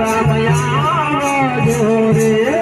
राम राम जोरे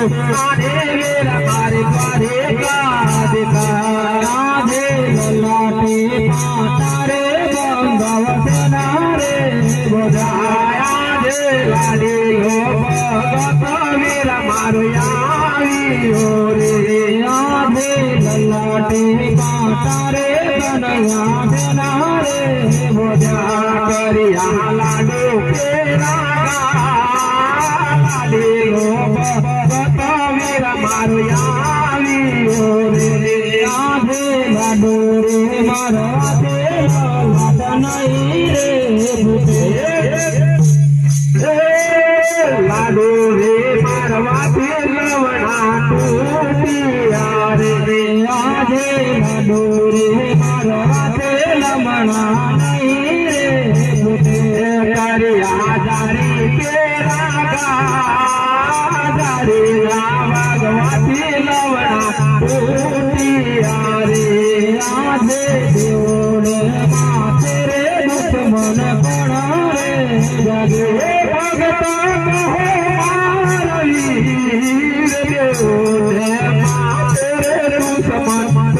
સવારે સોનાને વેલા મારે દ્વારે કાં દેખાય રાધે લલાટે પાતારે બંધવસના રે બોધાયા રે લાડીઓ ભગત વીરા મારો આવ્યો રે આધે લલાટે પાતારે બનયા બેના રે બોધા કર્યા લાડુ કેરા મારો આવ્યો રે આધે લાડુ રે મારો આધે લાડ નહીં રે લાડુ રે મારવાથી લવણા તૂટિયા રે આજે લાડુ રે મારવાથી લમણા નહીં રે કર્યા જારી કેરા જારી ભગવાથી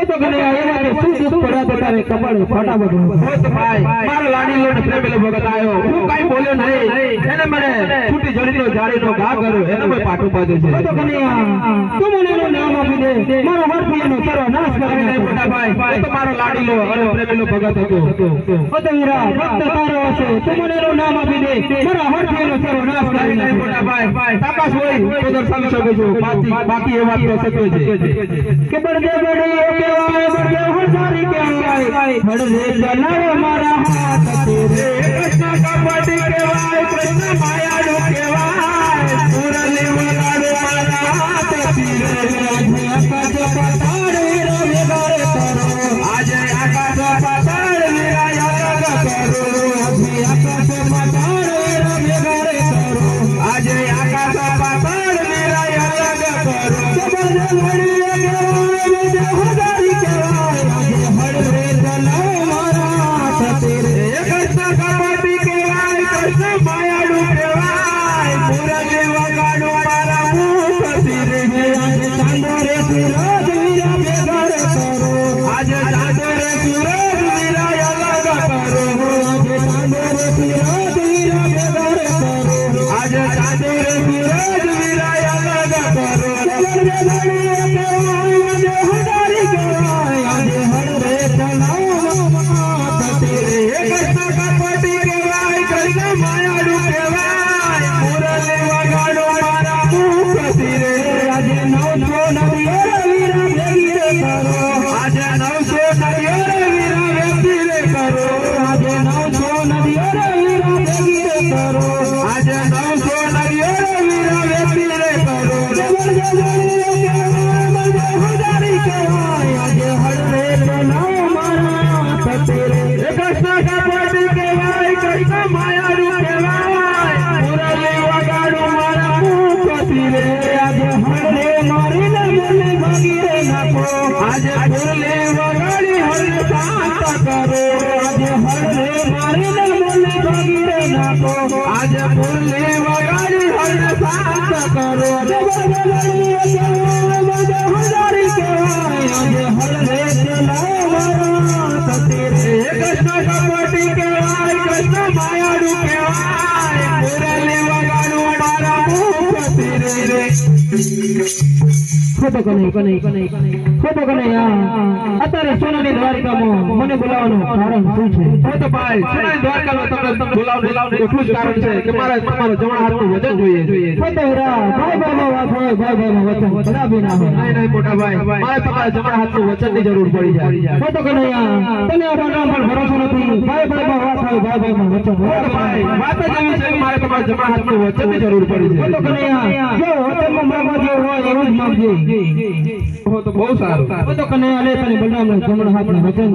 કોઈ રે દુશ્મન ચોકી દેન મારવી રે દેવોને માથે રે દુશ્મન કોણ રે જગે ભગત કહો મારવી રે દેવોને માથે રે દુશ્મન કોઈ રે નથી ખોટો કનૈયા ખોટો કનૈયા એવા. કે શું દુખ પડ્યા તો કપાળે ફટાફટ ભાઈ મારો લાડીલો ને પ્રેમેલો ભગત આવ્યો હું કાઈ બોલ્યો નહીં. છૂટી જડીનો જાડીનો ઘા કર્યો એને મેં પાટું બાંધ્યું છે ખોટો કનૈયા તું મને એનું નામ આપી દે મારો વરથી એનો સર્વનાશ કરી નાખ મોટા ભાઈ એ તો મારો લાડીલો અને પ્રેમેલો ભગત હતો હતો વીરા ભક્ત તારો હશે તું મને એનું નામ આપી દે મારા વરથી એનો સર્વનાશ કરી નાખ મોટા ભાઈ ભાઈ તાકાત હોય તો દર્શાવી શકો છો બાકી બાકી એ વાત તો સત્ય છે કે બળદે બળે કેવાય બળદે હોશારી કેવાય બળદે ચલાવે મારા હાથ તેરે કૃષ્ણ કપટી કેવાય અત્યારે સોનાની દ્વારિકામાં મને બોલાવવાનું છે કે મારે તમારો જમણા હાથનું વજન જોઈએ ભાઈ ભાઈ વાત હોય ભાઈ ભાઈ વચન ખરાબી ના હોય નહીં નહીં મોટા ભાઈ. મારે તમારા જમણા હાથનું વચનની જરૂર પડી જાય. ખોટો કનૈયા તને આપણા પર ભરોસો નથી. ભાઈ ભાઈ માં વાત હોય ભાઈ ભાઈ માં વચન હો તો ભાઈ વાત જ એવી છે મારે તમારા જમણા હાથનું વચનની જરૂર પડી ખોટો છે કનૈયા જો વચનમાં માગવા જેવું હોય એવું જ માંગજે તો બહુ સારું. ખોટો કનૈયા લે તને બલરામના જમણા હાથના વચન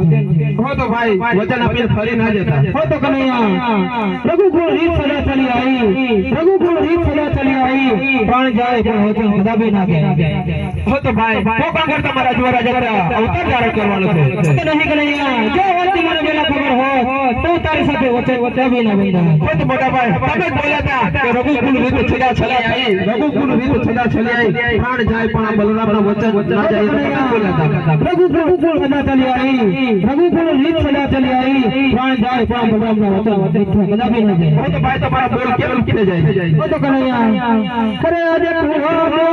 હો તો ભાઈ વચન આપીને ફરી ના જતા. ખોટો કનૈયા રઘુકુળ રીત સદા ચલી આવી. રઘુકુળ રીત સદા ચલી આવી. પણ જાય પણ વચન કદાપી ના જાય હો તો ભાઈ કોપણ કરતા મારા દ્વારા જતા અવતાર ધારણ કરવાનો છે. ખોટો નહીં કનૈયા જો વાતની મને પહેલા ખબર હોય તો તારી સાથે વચન કદાપી ના બંધાય હો તો મોટા ભાઈ તમે બોલ્યા હતા કે રઘુકુળ રીત છેડા છલી આવી રઘુકુળ રીત છેડા છલી આવી પ્રાણ જાય પણ આ વચન ના જાય બોલ્યા હતા. રઘુકુળ સદા ચલી આવી રઘુકુળ રીત સદા ચલી આવી પ્રાણ જાય પણ બલરામના વચન કદાપી ના જાય. હો તો ભાઈ તમારા બોલ કેમ ઉઠી જાય? ઓ તો કનૈયા ખરે આજે કુવાનો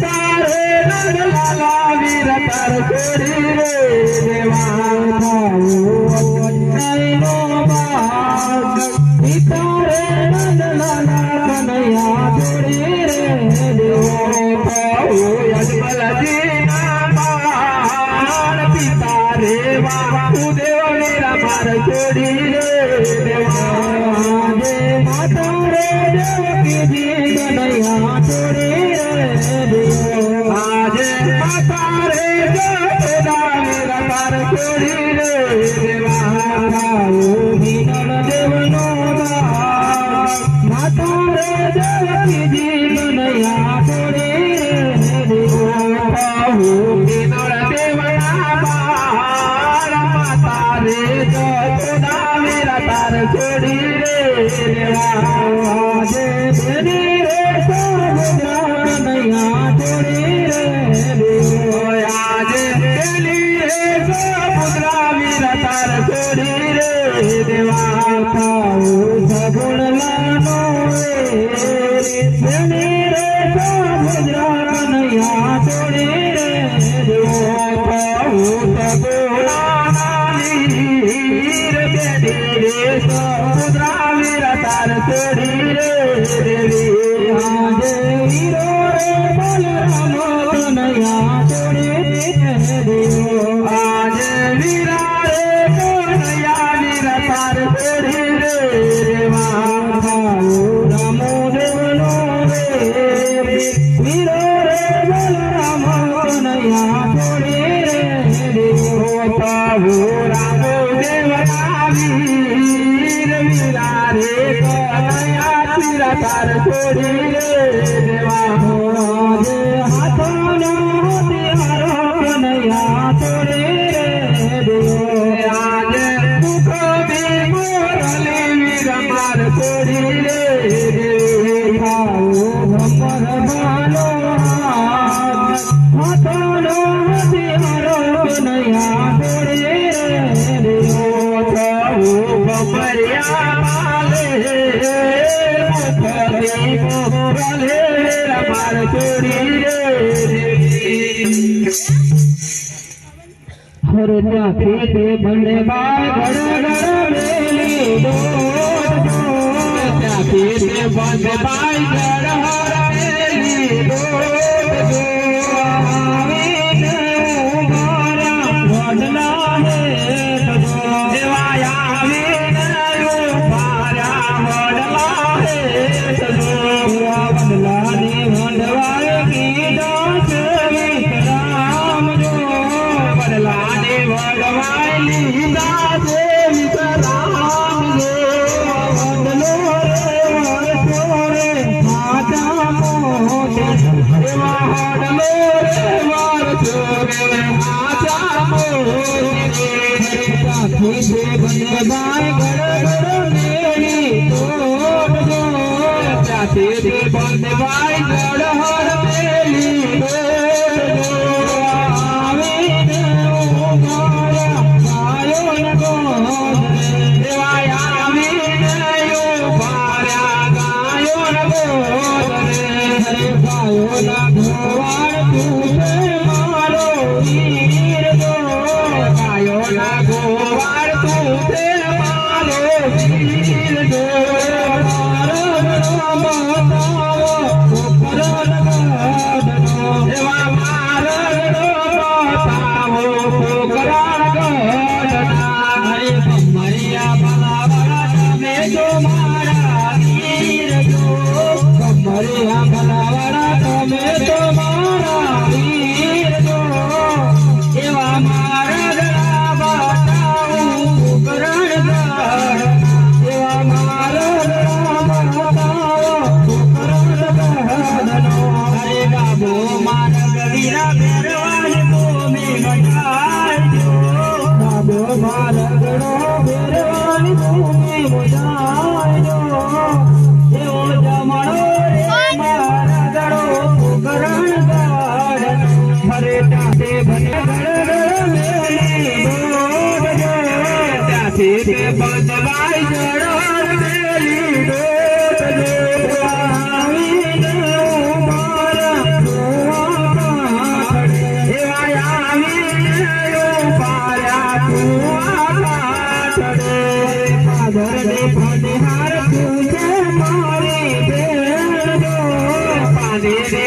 તારે નંદલાલા વીર તાર છોડી રે દેવા તાર છોડી દેવા આજે હાથોનો ત્યાંથી તે બંને બાય ગળ ગળ મેલી ત્યાંથી તે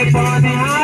பாதியா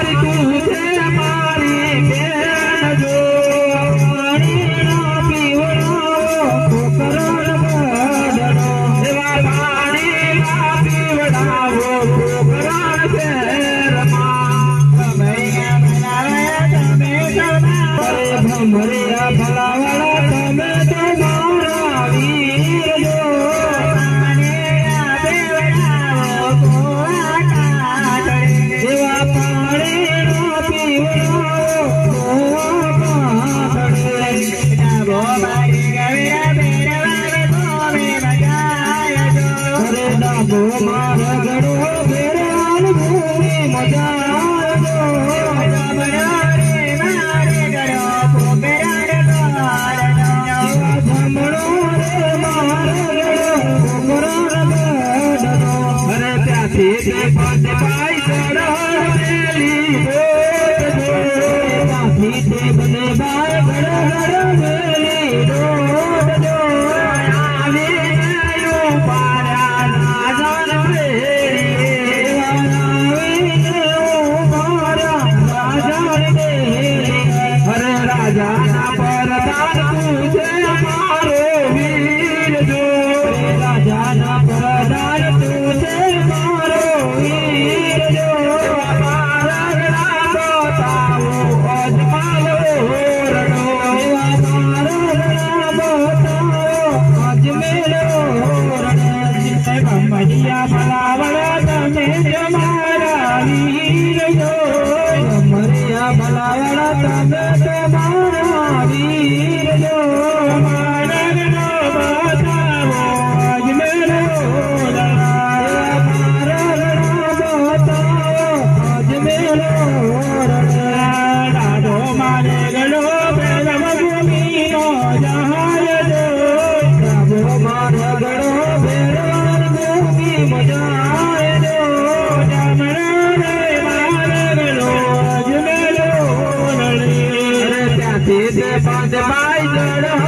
बांध भाई लड़ो